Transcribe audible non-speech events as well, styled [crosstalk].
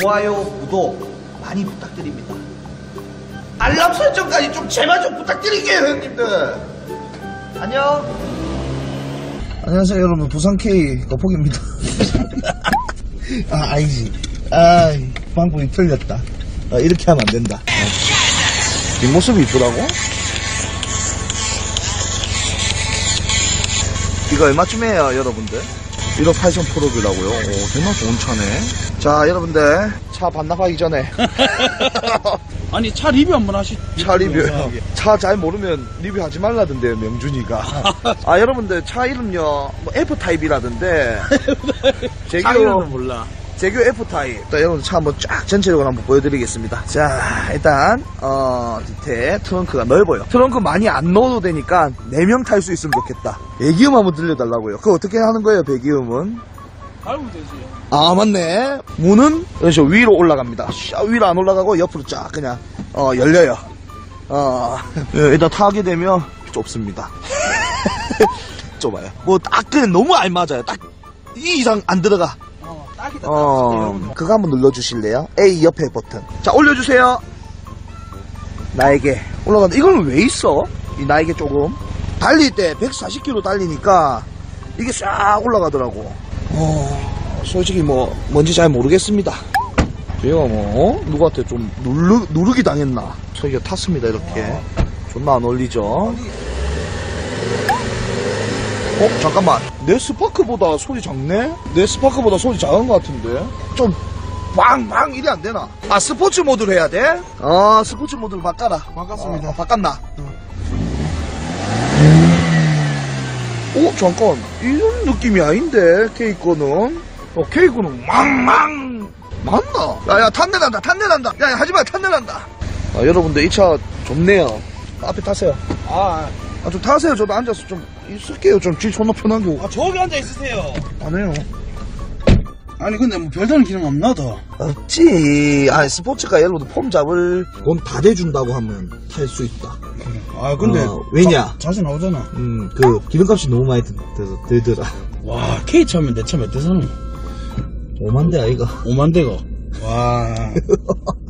좋아요, 구독 많이 부탁드립니다. 알람 설정까지 좀 제발 좀 부탁드릴게요, 형님들. 안녕. 안녕하세요, 여러분. 부산 K 거폭입니다. [laughs] 아, 아니지. 아, 방법이 틀렸다. 아, 이렇게 하면 안 된다. 어. 뒷모습이 이쁘다고? 이거 얼마쯤이에요, 여러분들? 1억 8천 프로비라고요? 오, 정말 좋은 차네. 자, 여러분들. 차 반납하기 전에. [laughs] 아니 차 리뷰 한번 하시. 차 리뷰. 차 잘 모르면 리뷰하지 말라던데요, 명준이가. [laughs] 아, 여러분들, 차 이름요, 뭐 F타입이라던데. [laughs] 제교, 차이는 몰라. 제교 F타입. 자, 여러분 차 한번 쫙 전체적으로 한번 보여드리겠습니다. 자, 일단, 어, 밑에 트렁크가 넓어요. 트렁크 많이 안 넣어도 되니까 4명 탈 수 있으면 좋겠다. 배기음 한번 들려달라고요. 그거 어떻게 하는 거예요, 배기음은? 밟으면 되지. 아 맞네 문은 이런 식으로 위로 올라갑니다 샤, 위로 안 올라가고 옆으로 쫙 그냥 어 열려요 어 예, [laughs] 일단 타게 되면 좁습니다 [laughs] 좁아요 뭐 딱 그냥 너무 알맞아요 딱 이 이상 안 들어가 어 그거 한번 눌러주실래요? A 옆에 버튼. 자 올려주세요. 나에게. 올라간다. 이건 왜 있어? 이 나에게 조금. 달릴 때 140km 달리니까 이게 싹 올라가더라고. 어 솔직히 뭐 뭔지 잘 모르겠습니다. 제가 뭐 어? 누구한테 좀 누르, 누르기 당했나? 저희가 탔습니다 이렇게. 존나 안 어울리죠 어? 잠깐만. 내 스파크보다 소리 작네? 내 스파크보다 소리 작은 것 같은데. 좀 빵빵 이래 안 되나? 아 스포츠 모드로 해야 돼? 아 스포츠 모드로 바꿔라. 바꿨습니다. 어, 바꿨나? 오 잠깐. 이런 느낌이 아닌데 거는? 어 거는 망망! 맞나? 야야 탄내 난다 탄내 난다. 야야 하지마 탄내 난다. 아 여러분들 이 차 좋네요. 앞에 타세요. 아, 아좀 타세요. 저도 앉아서 좀 있을게요 좀길 존나 편하게 아 저기 앉아 있으세요. 안 해요 아니 근데 뭐 별다른 기능 없나 더. 없지 아 스포츠카 여러분들 폼 잡을 돈 다 대준다고 하면 탈 수 있다 아 어, 왜냐? 자, 세 나오잖아. 음그 기름값이 너무 많이 들, 들, 들더라 와 K 차면 내 차 몇 대 사노? 5만 대 아이가 5만 대가. 와. [laughs]